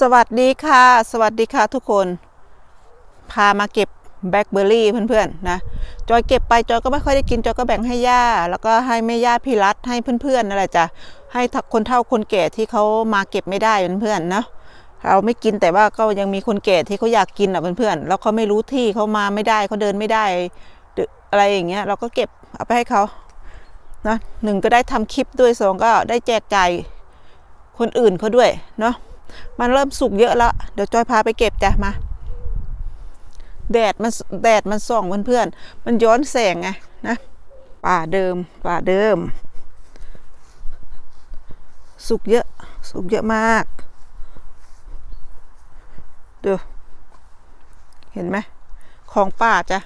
สวัสดีค่ะ สวัสดีค่ะทุกคน พามาเก็บแบล็คเบอร์รี่เพื่อนๆนะจอยเก็บไปจอยก็ไม่ค่อยได้กินจอยก็แบ่งให้ย่า แล้วก็ให้แม่ย่าพี่รัฐให้เพื่อนๆนั่นแหละจ้ะให้คนเฒ่าคนแก่ที่เขามาเก็บไม่ได้เพื่อนๆเนาะเราไม่กินแต่ว่าก็ยังมีคนแก่ที่เขาอยากกินอะเพื่อนๆแล้วเขาไม่รู้ที่เขามาไม่ได้เขาเดินไม่ได้อะไรอย่างเงี้ย เราก็เก็บเอาไปให้เขานะหนึ่งก็ได้ทำคลิปด้วยสองก็ได้แจกจ่ายคนอื่นเขาด้วยเนาะ มันเริ่มสุกเยอะแล้ว เดี๋ยวจอยพาไปเก็บจ้ะมา แดดมันแดดมันส่องเพื่อนๆ มันย้อนแสงไงนะ ป่าเดิม ป่าเดิม สุกเยอะ สุกเยอะมากดูเห็นไหมของป่าจ้ะ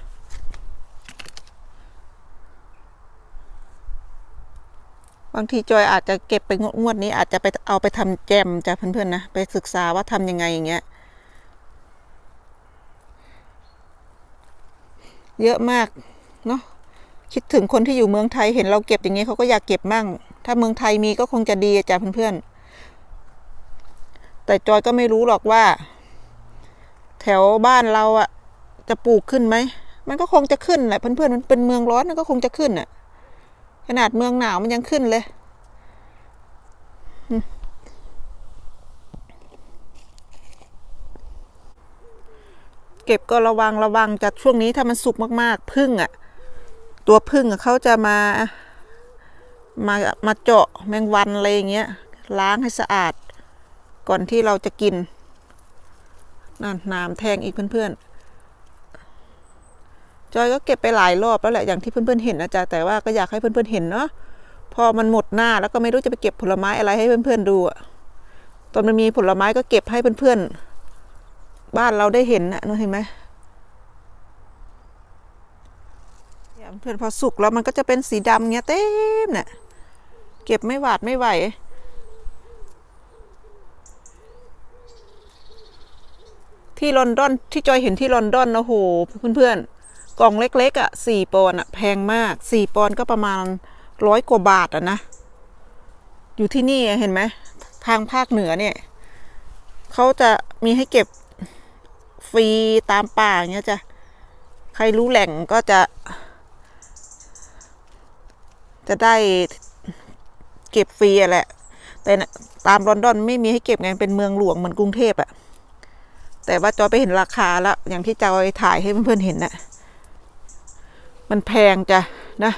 างทีจอยอาจจะเก็บไปงวดนี้อาจจะไปเอาไปทำแจมจ้ะเพื่อนๆนะไปศึกษาว่าทำยังไงอย่างเงี้ย เยอะมากเนาะคิดถึงคนที่อยู่เมืองไทยเห็นเราเก็บอย่างเงี้ยเขาก็อยากเก็บมั่ง ถ้าเมืองไทยมีก็คงจะดีจ้ะเพื่อนๆแต่จอยก็ไม่รู้หรอกว่า แถวบ้านเราอะจะปลูกขึ้นไหมมันก็คงจะขึ้นแหละเพื่อนๆมันเป็นเมืองร้อนมันก็คงจะขึ้นอะ ขนาดเมืองหนาวมันยังขึ้นเลย เก็บก็ระวังระวังจากช่วงนี้ถ้ามันสุกมากๆพึ่งอะ่ะ ตัวพึ่งอะเขาจะมา มามาเจาะแมงวันอะไรอย่างเงี้ยล้างให้สะอาด ก่อนที่เราจะกินนั่นน้ำแทงอีกเพื่อนๆ จอยก็เก็บไปหลายรอบแล้วแหละอย่างที่เพื่อนๆเห็นนะจ๊ะแต่ว่าก็อยากให้เพื่อนๆเห็นเนาะพอมันหมดหน้าแล้วก็ไม่รู้จะไปเก็บผลไม้อะไรให้เพื่อนๆดูอะตอนมันมีผลไม้ก็เก็บให้เพื่อนๆบ้านเราได้เห็นนะเห็นไหมเนี่ยเพื่อนพอสุกแล้วมันก็จะเป็นสีดำเงี้ยเต็มเนี่ยเก็บไม่หวาดไม่ไหวที่ลอนดอนที่จอยเห็นที่ลอนดอนนะโหเพื่อนๆ กล่องเล็กๆอะ่ะสี่ปอนด์อะแพงมากสี่ปอนด์ก็ประมาณร้อยกว่าบาทอะนะ อยู่ที่นี่เห็นไหมทางภาคเหนือเนี่ยเขาจะมีให้เก็บฟรีตามป่าอย่างเงี้ยจ้ะใครรู้แหล่งก็จะ จะได้เก็บฟรีแหละ แต่ตามลอนดอนไม่มีให้เก็บไงเป็นเมืองหลวงเหมือนกรุงเทพอะแต่ว่าจอยไปเห็นราคาแล้ว อย่างที่จอยถ่ายให้เพื่อนๆเห็นน่ะ มันแพงจ้ะนะ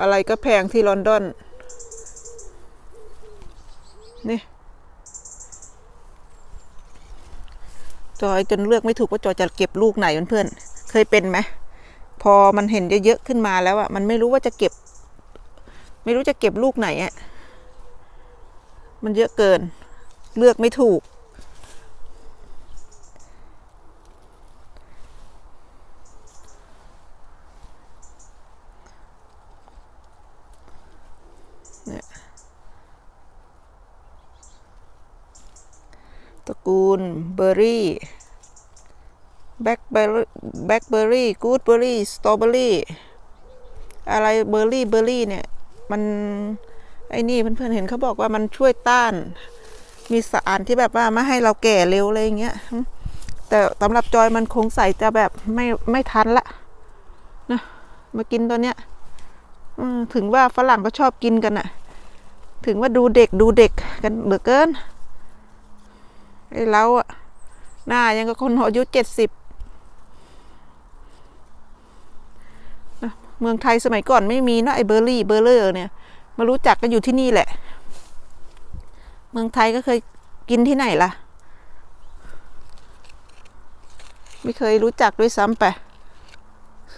อะไรก็แพงที่ลอนดอน นี่ จอยจนเลือกไม่ถูกว่าจอยจะเก็บลูกไหนเพื่อนๆเคยเป็นไหมพอมันเห็นเยอะๆขึ้นมาแล้วอะมันไม่รู้ว่าจะเก็บ ไม่รู้จะเก็บลูกไหนอะมันเยอะเกิน เลือกไม่ถูก กูลเบอร์รี่แบล็คเบอร์แบล็คเบอร์รี่กูดเบอร์รี่สตรอเบอร์รี่อะไรเบอร์รี่เบอร์รี่เนี่ย มันไอ้นี่เพื่อนๆเห็นเขาบอกว่ามันช่วยต้าน มีสารที่แบบว่าไม่ให้เราแก่เร็วอะไรอย่างเงี้ยแต่สำหรับจอยมันคงใส่จะแบบไม่ไม่ทันละนะมากินตัวเนี้ยถึงว่าฝรั่งก็ชอบกินกันอะถึงว่าดูเด็กดูเด็กกันเหลือเกิน ไอ้เราอะหน้ายังกับคนอายุเจ็ดสิบเมืองไทยสมัยก่อนไม่มีนะไอ้เบอร์รี่เบอร์เลอร์เนี่ย มารู้จักกันอยู่ที่นี่แหละ เมืองไทยก็เคยกินที่ไหนล่ะ ไม่เคยรู้จักด้วยซ้ำไป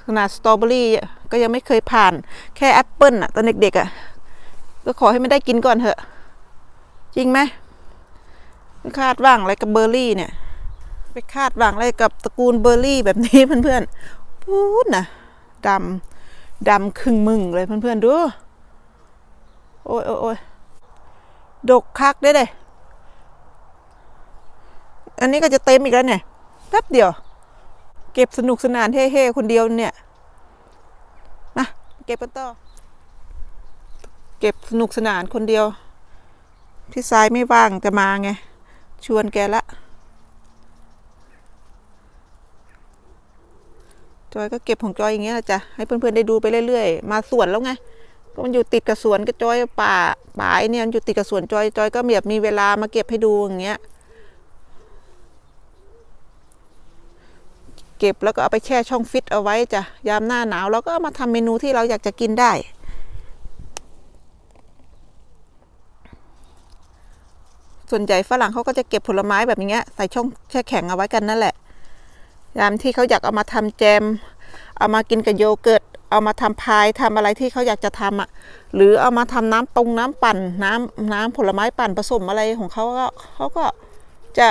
ขนาดสตรอเบอรี่ก็ยังไม่เคยผ่าน แค่แอปเปิลอะตอนเด็กๆอะก็ขอให้ไม่ได้กินก่อนเถอะ จริงไหม คาดหวังอะไรกับเบอร์รี่เนี่ย ไปคาดหวังอะไรกับตระกูลเบอร์รี่แบบนี้เพื่อนๆพูดนะดำดำครึ่งมึงเลยเพื่อนๆดูโอ้ยโอ้ยดกคักได้เลยอันนี้ก็จะเต็มอีกแล้วเนี่ยแป๊บเดียว เก็บสนุกสนานเฮ่ๆคนเดียวเนี่ยนะเก็บกันต่อเก็บสนุกสนานคนเดียว พี่สายไม่ว่างจะมาไง ชวนแกละ จอยก็เก็บของจอยอย่างเงี้ยละจ้ะให้เพื่อนๆได้ดูไปเรื่อยๆ มาสวนแล้วไงก็มันอยู่ติดกับสวนกับจอยป่าป่าไอเนี่ยมันอยู่ติดกับสวนจอยจอยก็แบบมีเวลามาเก็บให้ดูอย่างเงี้ย เก็บแล้วก็เอาไปแช่ช่องฟิตเอาไว้จ้ะยามหน้าหนาวเราก็มาทำเมนูที่เราอยากจะกินได้ ส่วนใหญ่ฝรั่งเขาก็จะเก็บผลไม้แบบอย่างเงี้ ใส่ช่องแช่แข็งเอาไว้กันนั่นแหละ ยามที่เขาอยากเอามาทำแจม เอามากินกับโยเกิร์ต เอามาทำพายทำอะไรที่เขาอยากจะทำอะ หรือเอามาทำน้ำปรงน้ำปั่น น้ำน้ำผลไม้ปั่นผสมอะไรของเขาก็เขาก็จะ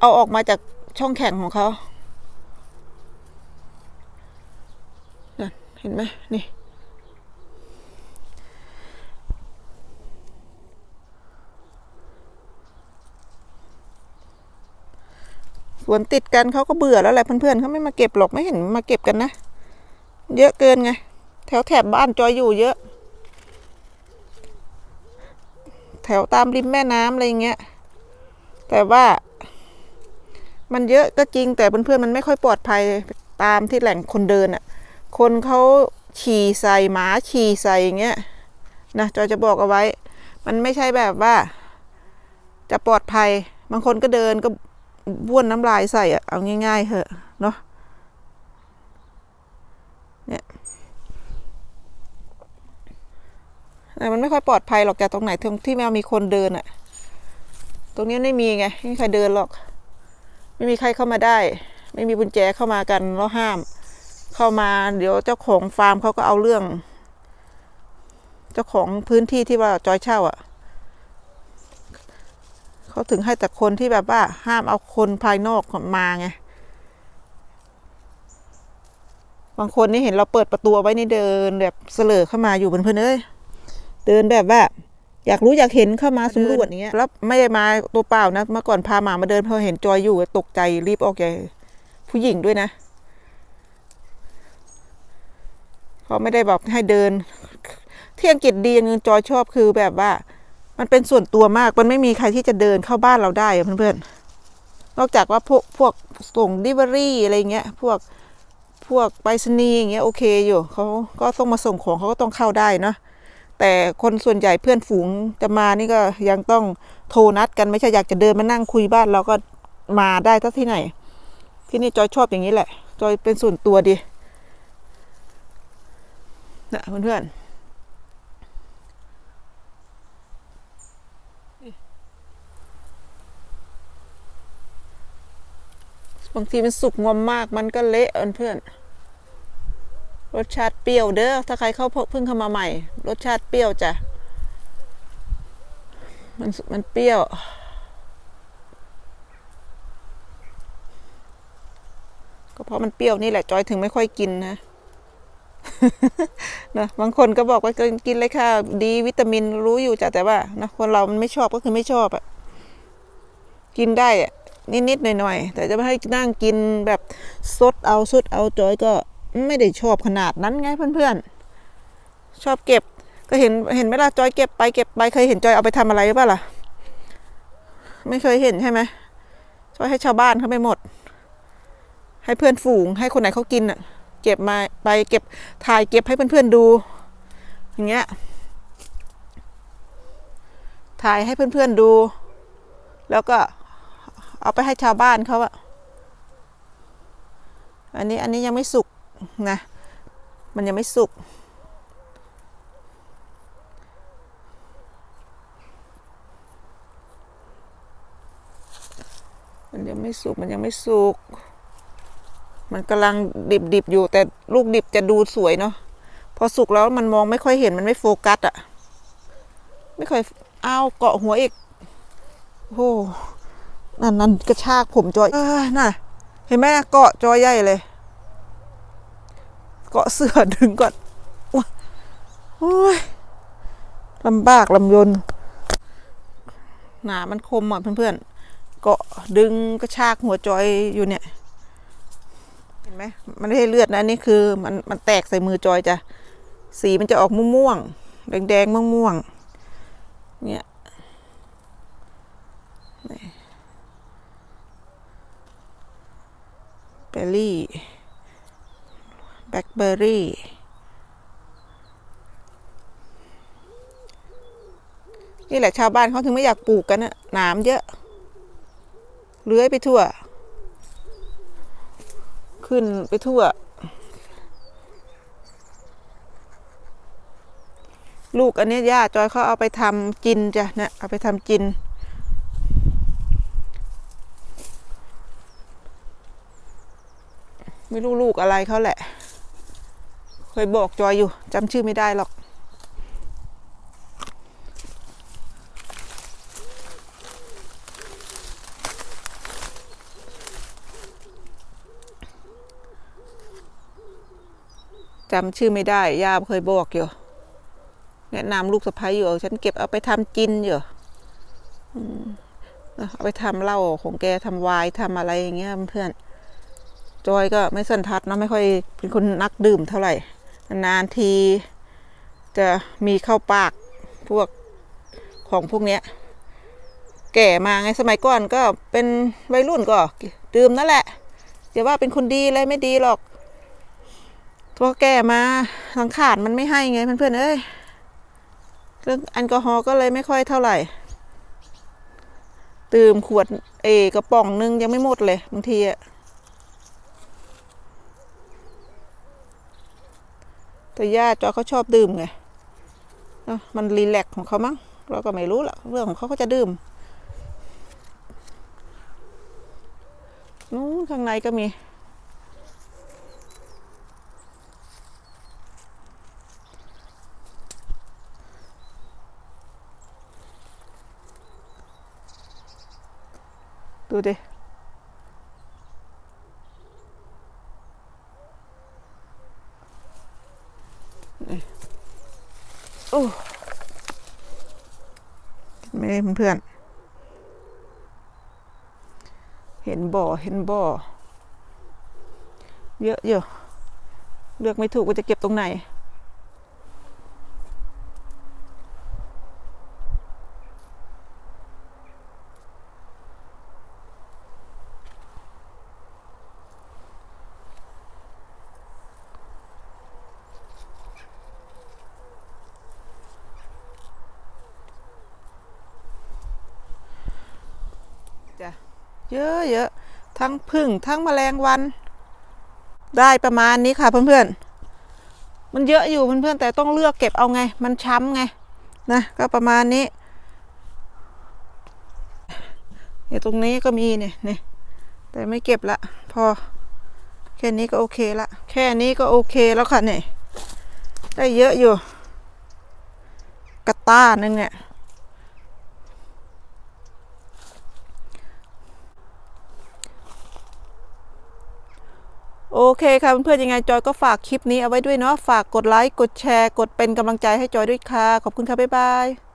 เอาออกมาจากช่องแข็งของเขานั่นเห็นไหมนี่ สวนติดกันเขาก็เบื่อแล้วแหละเพื่อนๆเขาไม่มาเก็บหรอกไม่เห็นมาเก็บกันนะ เยอะเกินไง แถวแถบบ้านจอยอยู่เยอะ แถวตามริมแม่น้ำอะไรเงี้ย แต่ว่า มันเยอะก็จริงแต่เพื่อนๆมันไม่ค่อยปลอดภัยตามที่แหล่งคนเดินอะ่ะ คนเขาฉี่ใส่หมาฉี่ใส่อย่างเงี้ยนะจอยจะบอกเอาไว้ มันไม่ใช่แบบว่า จะปลอดภัย บางคนก็เดินก็ บ้วนน้ำลายใส่อะเอาง่าย ๆเถอะเนาะเนี่ยแต่มันไม่ค่อยปลอดภัยหรอกจากตรงไหนตรงที่แมวมีคนเดินอะตรงนี้ไม่มีไงไม่มีใครเดินหรอก ไม่มีใครเข้ามาได้ ไม่มีกุญแจเข้ามากันแล้วห้าม เข้ามาเดี๋ยวเจ้าของฟาร์มเขาก็เอาเรื่อง เจ้าของพื้นที่ที่ว่าจอยเช่าอะ เขาถึงให้แต่คนที่แบบว่าห้ามเอาคนภายนอกมาไงบางคนนี่เห็นเราเปิดประตูเอาไว้นี่เดินแบบเสลอเข้ามาอยู่เพื่อนๆเอ้ยเดินแบบว่า อยากรู้อยากเห็นเข้ามาสำรวจอย่างเงี้ยแล้วไม่ได้มาตัวเปล่านะเมื่อก่อนพาหมามาเดินพอเห็นจอยอยู่ตกใจรีบออกใหญ่ผู้หญิงด้วยนะเขาไม่ได้แบบให้เดิน ที่อังกฤษดีอย่างหนึงจอยชอบคือแบบว่า มันเป็นส่วนตัวมาก มันไม่มีใครที่จะเดินเข้าบ้านเราได้เพื่อนๆ นอกจากว่าพวกพวกส่งดิเวอรี่อะไรเงี้ย พวกพวกไปรษณีย์อย่างเงี้ยโอเคอยู่เขาก็ต้องมาส่งของเขาก็ต้องเข้าได้เนาะแต่คนส่วนใหญ่เพื่อนฝูงจะมานี่ก็ยังต้องโทรนัดกันไม่ใช่อยากจะเดินมานั่งคุยบ้านเราก็มาได้ทั้ที่ไหน ที่นี่จอยชอบอย่างนี้แหละ จอยเป็นส่วนตัวดีนะเพื่อนๆ บางทีมันสุกงอมมากมันก็เละเพื่อนรสชาติเปรี้ยวเด้อถ้าใครเข้าเพิ่งเข้ามาใหม่ รสชาติเปรี้ยวจ้ะมันมันเปรี้ยว ก็เพราะมันเปรี้ยวนี่แหละจอยถึงไม่ค่อยกินนะนะบางคนก็บอกว่ากินกินเลยค่ะ ดีวิตามินรู้อยู่จ้ะแต่ว่านะคนเรามันไม่ชอบก็คือไม่ชอบอะกินได้อะ นิดๆหน่อยๆแต่จะไม่ให้นั่งกินแบบซดเอาซดเอาจอยก็ไม่ได้ชอบขนาดนั้นไงเพื่อนๆ ชอบเก็บก็เห็นเห็นไหมล่ะจอยเก็บไปเก็บไปเคยเห็นจอยเอาไปทำอะไรหรือเปล่าล่ะ ไม่เคยเห็นใช่ไหมจอยให้ชาวบ้านเขาไปหมด ให้เพื่อนฝูง ให้คนไหนเขากินอะ เก็บมาไปเก็บถ่ายเก็บให้เพื่อนๆดู อย่างเงี้ยถ่ายให้เพื่อนๆดู แล้วก็ เอาไปให้ชาวบ้านเขาอะอันนี้อันนี้ยังไม่สุกนะ มันยังไม่สุก มันยังไม่สุก มันยังไม่สุก มันกำลังดิบดิบๆอยู่ แต่ลูกดิบจะดูสวยเนาะ พอสุกแล้วมันมองไม่ค่อยเห็น มันไม่โฟกัสอะ ไม่ค่อยอ้าวเกาะหัวอีก โอ้โห นั่นนั่นกระชากผมจอยเออน่ะ เห็นไหมนะเกาะจอยใหญ่เลย เกาะเสือดึงก่อนโอ้ยลำบากลำยนหนามันคมอะเพื่อนๆเกาะดึงกระชากหัวจอยอยู่เนี่ย เห็นไหมมันไม่ใช่เลือดนะนนี่คือมันมันแตกใส่มือจอยจ้ะสีมันจะออกม่วงๆแดงๆม่วงๆเนี่ย บอร์รี่แบล็คเบอร์รี่นี่แหละชาวบ้านเขาถึงไม่อยากปลูกกันนะหนามเยอะ เลื้อยไปทั่ว ขึ้นไปทั่ว ลูกอันนี้ย่าจอยเขาเอาไปทำกินจ้ะนี่ยเอาไปทำกิน ไม่รู้ลูกอะไรเขาแหละ เคยบอกจอยอยู่จำชื่อไม่ได้หรอก จำชื่อไม่ได้ ย่าเคยบอกอยู่ แนะนำลูกสะพ้ายอยู่ ฉันเก็บเอาไปทำกินอยู่เอาไปทำเหล้าของแกทำวายทำอะไรอย่างเงี้ยเพื่อน จอยก็ไม่สันทัดเนะไม่ค่อยเป็นคนนักดื่มเท่าไหร่ นานทีจะมีเข้าปากพวกของพวกเนี้ย แก่มาไงสมัยก่อนก็เป็นวัยรุ่นก็ ดื่มนั่นแหละอย่าว่าเป็นคนดีเลยไม่ดีหรอกตัวแก่มาสังขารมันไม่ให้ไงเพื่อนๆเอ้ยเรื่องแอลกอฮอล์ก็เลยไม่ค่อยเท่าไหร่ตื่มขวดเอกระป๋องนึงยังไม่หมดเลยบางทีอะ แต่ย่าจอเขาชอบดื่มไงนะมันรีแลกของเขามั้งเราก็ไม่รู้ละเรื่องของเขาก็จะดื่มนู้นข้างในก็มีดูดิ นี่โอ้ ไม่ได้เพื่อนเห็นบ่อเห็นบ่อเยอะเยอะเลือกไม่ถูกว่าจะเก็บตรงไหน เยอะเยอะทั้งพึ่งทั้งแมลงวัน ได้ประมาณนี้ค่ะเพื่อนๆ มันเยอะอยู่เพื่อนๆแต่ต้องเลือกเก็บเอาไง มันช้ำไงนะก็ประมาณนี้เนี่ยตรงนี้ก็มีเนี่ยเนี่ยแต่ไม่เก็บละ พอ แค่นี้ก็โอเคละแค่นี้ก็โอเคแล้วค่ะเนี่ยได้เยอะอยู่ กระต้านึงเนี่ย โอเคค่ะเพื่อนๆยังไงจอยก็ฝากคลิปนี้เอาไว้ด้วยเนาะฝากกดไลค์กดแชร์ กดเป็นกำลังใจให้จอยด้วยค่ะ ขอบคุณค่ะ บ๊ายบาย